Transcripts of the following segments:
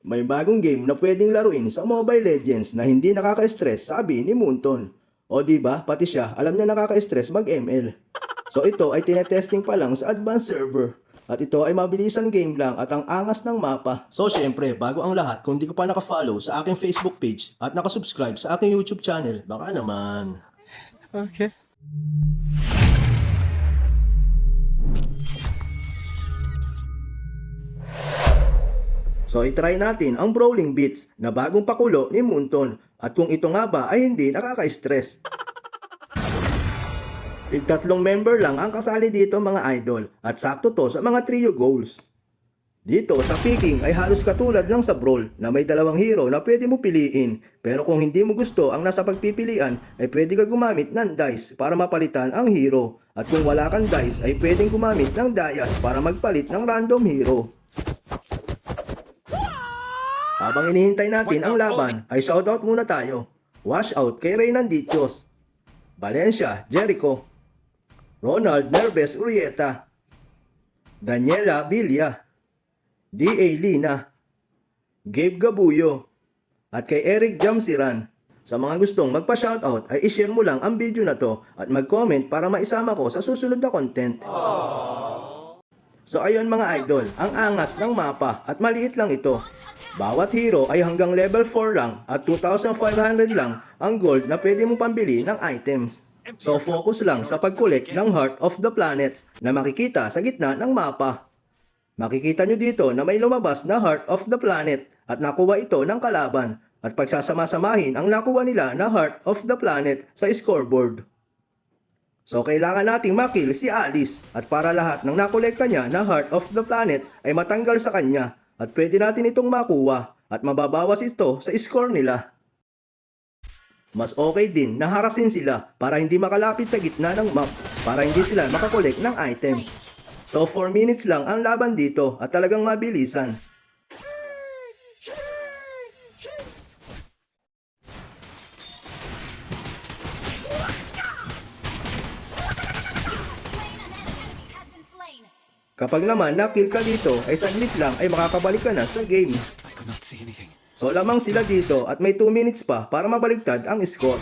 May bagong game na pwedeng laruin sa Mobile Legends na hindi nakaka-stress, sabi ni Moonton. O di ba, pati siya, alam niya nakaka-stress mag-ML. So ito ay tinetesting pa lang sa advanced server. At ito ay mabilisan game lang at ang angas ng mapa. So syempre, bago ang lahat, kung di ko pa naka-follow sa aking Facebook page at nakasubscribe sa aking YouTube channel, baka naman. Okay. So itry natin ang Brawling Beats na bagong pakulo ni Moonton at kung ito nga ba ay hindi nakaka-stress. Tigtatlong member lang ang kasali dito mga idol at sakto to sa mga trio goals. Dito sa picking ay halos katulad lang sa brawl na may dalawang hero na pwede mo piliin pero kung hindi mo gusto ang nasa pagpipilian ay pwede ka gumamit ng dice para mapalitan ang hero at kung wala kang dice ay pwedeng gumamit ng dias para magpalit ng random hero. Habang inihintay natin ang laban, ay shoutout muna tayo. Wash out kay Reynan Dichos, Valencia, Jericho, Ronald Nerves Urieta, Daniela Villa, D.A. Lina, Gabe Gabuyo, at kay Eric Jamsiran. Sa mga gustong magpa-shoutout ay ishare mo lang ang video na to at mag-comment para maisama ko sa susunod na content. So ayun mga idol, ang angas ng mapa at maliit lang ito. Bawat hero ay hanggang level 4 lang at 2,500 lang ang gold na pwede mong pambili ng items. So focus lang sa pag-collect ng Heart of the Planets na makikita sa gitna ng mapa. Makikita nyo dito na may lumabas na Heart of the Planet at nakuha ito ng kalaban at pagsasama-samahin ang nakuha nila na Heart of the Planet sa scoreboard. So kailangan nating makill si Alice at para lahat ng nakolekta niya na Heart of the Planet ay matanggal sa kanya at pwede natin itong makuha at mababawas ito sa score nila. Mas okay din na harasin sila para hindi makalapit sa gitna ng map para hindi sila makakolek ng items. So 4 minutes lang ang laban dito at talagang mabilisan. Kapag naman nakill ka dito ay saglit lang ay makakabalik ka na sa game. So lamang sila dito at may 2 minutes pa para mabaliktad ang score.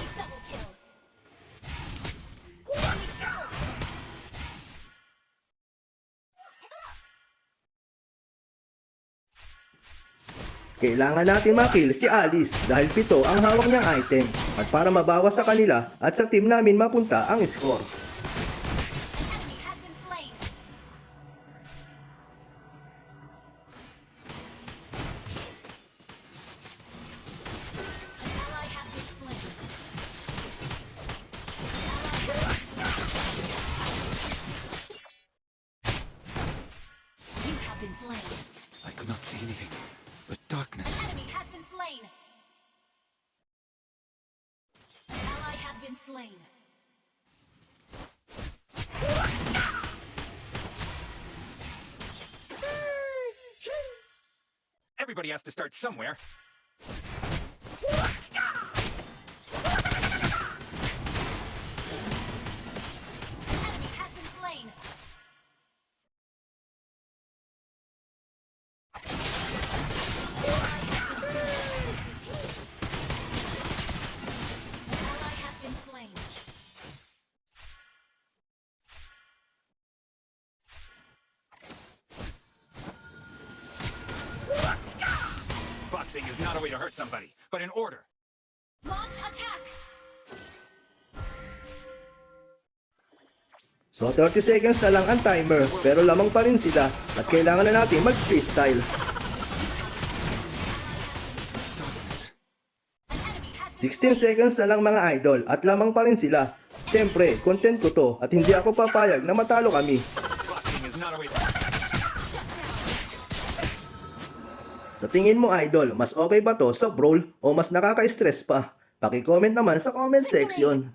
Kailangan natin makill si Alice dahil pito ang hawak niyang item at para mabawas sa kanila at sa team namin mapunta ang score. Have been slain. I could not see anything. But darkness. Enemy has been slain. Ally has been slain. Everybody has to start somewhere. Is not a way to hurt somebody, but in order. Launch attack. So 30 seconds na lang ang timer pero lamang pa rin sila at kailangan na natin mag-freestyle. Darkness. An enemy has 16 been seconds na lang mga idol at lamang pa rin sila. Siyempre, content ko to at hindi ako papayag na matalo kami. Sa tingin mo idol, mas okay ba to sa brawl o mas nakaka-stress pa? Paki-comment naman sa comment section.